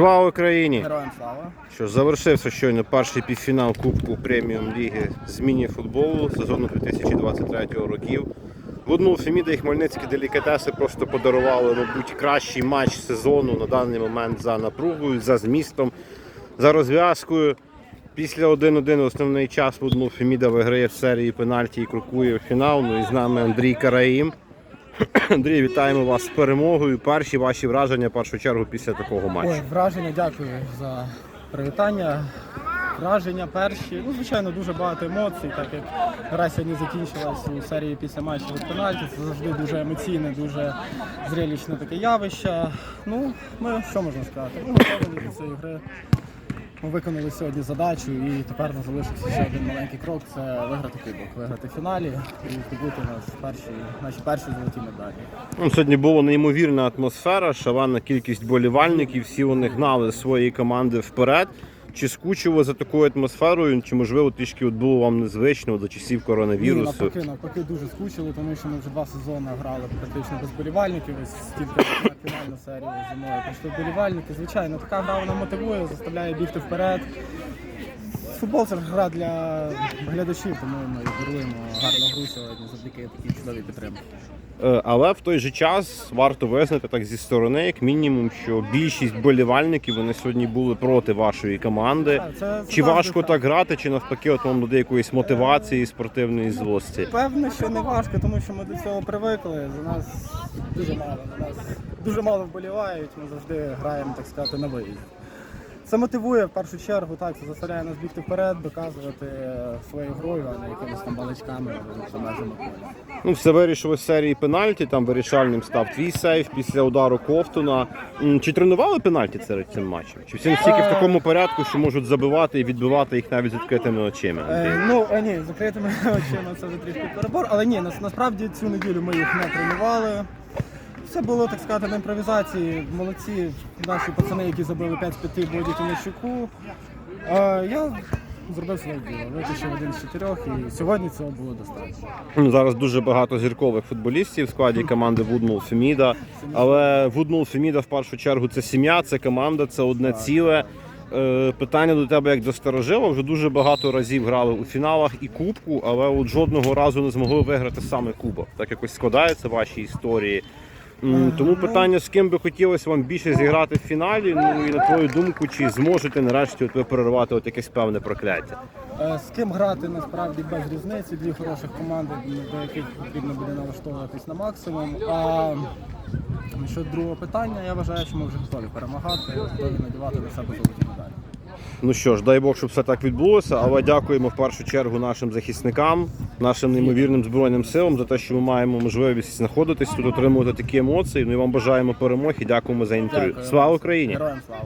Слава Україні! Героям слава. Що ж, завершився щойно перший півфінал Кубку преміум ліги з міні-футболу сезону 2023 років. Гуднул Феміда і Хмельницькі делікатеси просто подарували, мабуть, кращий матч сезону на даний момент за напругою, за змістом, за розв'язкою. Після 1-1 основний час Гуднул Феміда виграє в серії пенальті і крокує в фінал. Ну і з нами Андрій Караїм. Андрій, вітаємо вас з перемогою. Перші ваші враження першу чергу після такого матчу. Ой, враження, дякую за привітання. Враження перші. Ну, звичайно, дуже багато емоцій, так як гра сьогодні закінчилась у серії після матчу від пенальті. Це завжди дуже емоційне, дуже зрелищне таке явище. Ну, ми що можна сказати? Ми готові до цієї гри. Ми виконали сьогодні задачу і тепер нас залишився ще один маленький крок це виграти кубок, виграти в фіналі і здобути нас перші, наші перші золоті медалі. Ну, Сьогодні була неймовірна атмосфера, шалена кількість болівальників, всі вони гнали свої команди вперед. Чи скучили за такою атмосферою, чи можливо трішки от було вам незвично до часів Ні, коронавірусу? навпаки, навпаки, дуже скучили, тому що ми вже два сезони грали практично без болівальників. Ось тільки на фінальну серію зимою прийшли болівальники. Звичайно, така гра вона мотивує, заставляє бігти вперед. Футбол це ж гра для глядачів, тому ми даруємо гарну гру сьогодні завдяки такій чудовій підтримці. Е, Але в той же час варто визнати так зі сторони, як мінімум, що більшість болівальників вони сьогодні були проти вашої команди. Так, це Чи завжди важко так грати, чи навпаки, от вам додає якоїсь мотивації, спортивної злості? Певно, що не важко, тому що ми до цього привикли. За нас дуже мало. За нас дуже мало вболівають. Ми завжди граємо, так сказати, на виїзді. Це мотивує в першу чергу, так, це заставляє нас бігти вперед, доказувати е, своєю грою, а не якимись там балачками за межами поля. Ну, все вирішилось в серії пенальті. Там вирішальним став твій сейф після удару Ковтуна. М, Чи тренували пенальті серед цим матчем? Чи всі настільки в такому порядку, що можуть забивати і відбивати їх навіть з відкритими очима? Андрій? Е, ну, е, ні, закритими очима це вже трішки перебор, але ні, нас, насправді цю неділю ми їх не тренували. Все було, так сказати, на імпровізації. Молодці наші пацани, які забили 5 з 5 Боді Тимощуку. Е, я зробив своє діло, витащив один з чотирьох, і сьогодні цього було достатньо. Ну, Зараз дуже багато зіркових футболістів в складі команди Вудмул Феміда. Але Вудмул Феміда в першу чергу це сім'я, це команда, це одне ціле. Е, Питання до тебе як до старожила. Вже дуже багато разів грали у фіналах і кубку, але от жодного разу не змогли виграти саме кубок. Так якось складається в вашій історії. Тому питання, з ким би хотілося вам більше зіграти в фіналі. Ну і на твою думку, чи зможете нарешті от ви перервати от якесь певне прокляття? Е, З ким грати насправді без різниці, дві хороших команди, до яких потрібно буде налаштовуватись на максимум. А щодо другого питання, я вважаю, що ми вже готові перемагати, готові надівати на себе золоті. Ну що ж, дай Бог, щоб все так відбулося. Але дякуємо в першу чергу нашим захисникам, нашим неймовірним збройним силам за те, що ми маємо можливість знаходитись тут, отримувати такі емоції. Ну і вам бажаємо перемоги. Дякуємо за інтерв'ю. Слава Україні! Героям слава!